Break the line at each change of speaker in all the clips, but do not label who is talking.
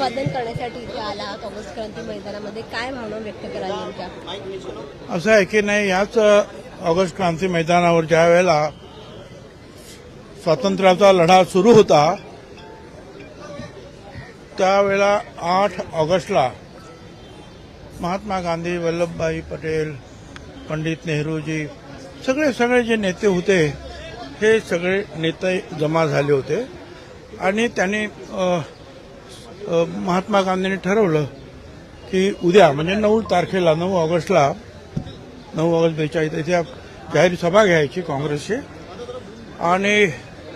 अभिवादन करण्यासाठी इथे आला आहात. ऑगस्ट क्रांती मैदानामध्ये काय भावना व्यक्त कराल नेमक्या?
असं आहे की नाही याच ऑगस्ट क्रांती मैदानावर ज्या वेळेला स्वातंत्र्याचा लढा सुरू होता त्यावेळेला आठ ऑगस्टला महात्मा गांधी वल्लभभाई पटेल पंडित नेहरूजी सगळे सगळे जे नेते होते हे सगळे नेते जमा झाले होते. आणि त्यांनी महात्मा गांधींनी ठरवलं की उद्या म्हणजे नऊ तारखेला नऊ ऑगस्टला नऊ ऑगस्ट बेचाळीस इथे जाहीर सभा घ्यायची काँग्रेसची. आणि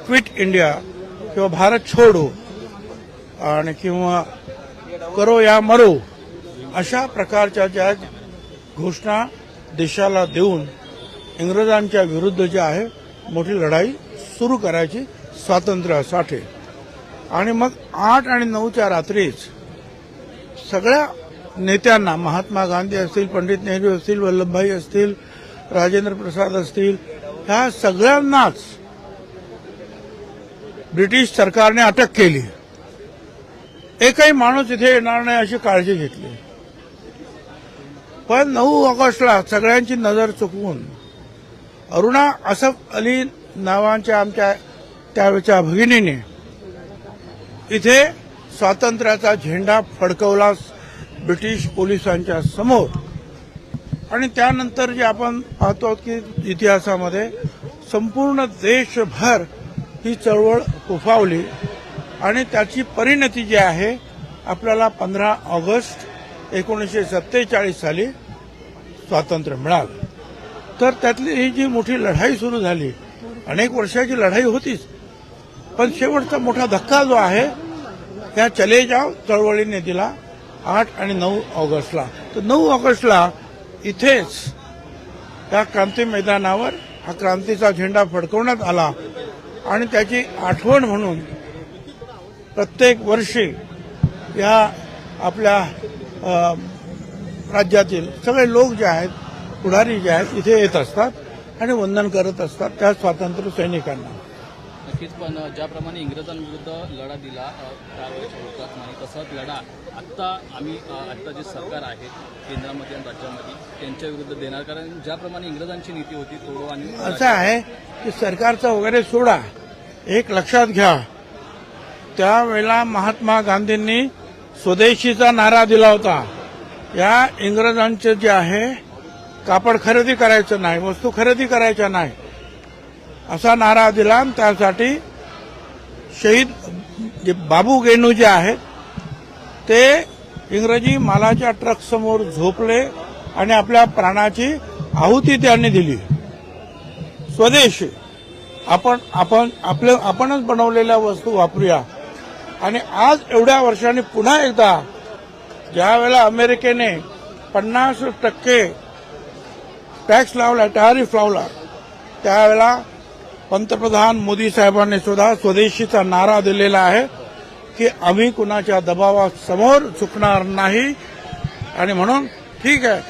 क्विट इंडिया किंवा भारत छोडो आणि किंवा करो या मरो अशा प्रकारच्या ज्या घोषणा देशाला देऊन इंग्रजांच्या विरुद्ध जे आहे मोठी लढाई सुरू करायची स्वातंत्र्यासाठी. आणि मग आठ आणि नऊच्या रात्रीच सगळ्या नेत्यांना महात्मा गांधी असतील पंडित नेहरू असतील वल्लभभाई असतील राजेंद्र प्रसाद असतील ह्या सगळ्यांनाच ब्रिटिश सरकारने अटक केली. एकही माणूस इथे येणार नाही अशी काळजी घेतली. पण नऊ ऑगस्टला सगळ्यांची नजर चुकवून अरुणा असफ अली नावांच्या आमच्या त्यावेळच्या भगिनीने इथे स्वातंत्र्याचा झेंडा फडकवला ब्रिटिश पोलिसांच्या समोर. आणि त्यानंतर जे आपण पाहतो की इतिहासामध्ये संपूर्ण देशभर ही चळवळ उफावली. आणि त्याची परिणती जी आहे आपल्याला पंधरा ऑगस्ट एकोणीसशे सत्तेचाळीस साली स्वातंत्र्य मिळालं. तर त्यातली ही जी मोठी लढाई सुरू झाली अनेक वर्षाची लढाई होतीच पण शेवटचा मोठा धक्का जो आहे त्या चले जाव चळवळीने दिला आठ आणि नऊ ऑगस्टला. तर नऊ ऑगस्टला इथेच या क्रांती मैदानावर हा क्रांतीचा झेंडा फडकवण्यात आला. आणि त्याची आठवण म्हणून प्रत्येक वर्षी या आपल्या राज्यातील सगळे लोक जे आहेत पुढारी जे आहेत इथे येत असतात आणि वंदन करत असतात त्या स्वातंत्र्य सैनिकांना.
नक्कीच पण ज्याप्रमाणे इंग्रजांविरुद्ध लढा दिला त्यावेळेस हुतात्माने तसाच लढा आत्ता आम्ही आत्ता जे सरकार आहे केंद्रामध्ये आणि राज्यामध्ये त्यांच्या विरुद्ध देणार. कारण ज्याप्रमाणे इंग्रजांची नीती होती तोडो आणि
असं आहे की सरकारचं वगैरे सोडा एक लक्षात घ्या. त्यावेळेला महात्मा गांधींनी स्वदेशीचा नारा दिला होता. या इंग्रजांचे जे आहे कापड खरेदी करायचं नाही वस्तू खरेदी करायच्या नाही. असा नारा दिला आणि त्यासाठी शहीद जे बाबू गेनू जे आहेत ते इंग्रजी मालाच्या ट्रकसमोर झोपले आणि आपल्या प्राणाची आहुती त्यांनी दिली. स्वदेशी आपण आपण आपलं आपणच बनवलेल्या वस्तू वापरूया. आणि आज एवढ्या वर्षांनी पुन्हा एकदा ज्यावेळेला अमेरिकेने पन्नास टक्के टॅक्स लावला टॅरिफ लावला त्यावेळेला पंतप्रधान मोदी साहेबांनी सुद्धा स्वदेशीचा नारा दिलेला आहे की आम्ही कुणाच्या दबावासमोर चुकणार नाही. आणि म्हणून ठीक आहे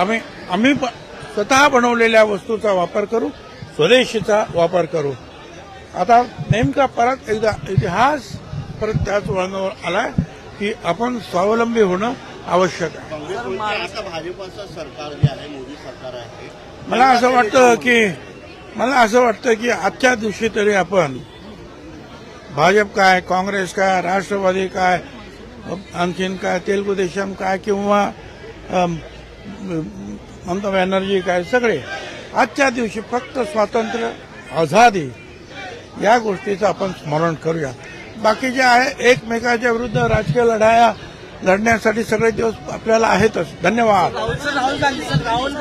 आम्ही आम्ही स्वतः बनवलेल्या वस्तूचा वापर करू स्वदेशीचा वापर करू. आता नेमका परत एकदा इतिहास परत त्याच वळणावर आलाय की आपण स्वावलंबी होणं आवश्यक आहे.
भाजपचं सरकार जे आहे मोदी सरकार आहे
मला असं वाटतं की मला असं वाटतं की आजच्या दिवशी तरी आपण भाजप काय काँग्रेस काय राष्ट्रवादी काय आणखीन काय तेलगू देशम काय किंवा ममता बॅनर्जी काय सगळे आजच्या दिवशी फक्त स्वातंत्र्य आझादी या गोष्टीचं आपण स्मरण करूया. बाकी जे आहे एकमेकाच्या विरुद्ध राजकीय लढाया लढण्यासाठी सगळे दिवस आपल्याला आहेतच. धन्यवाद.
राहुल गांधी राहुल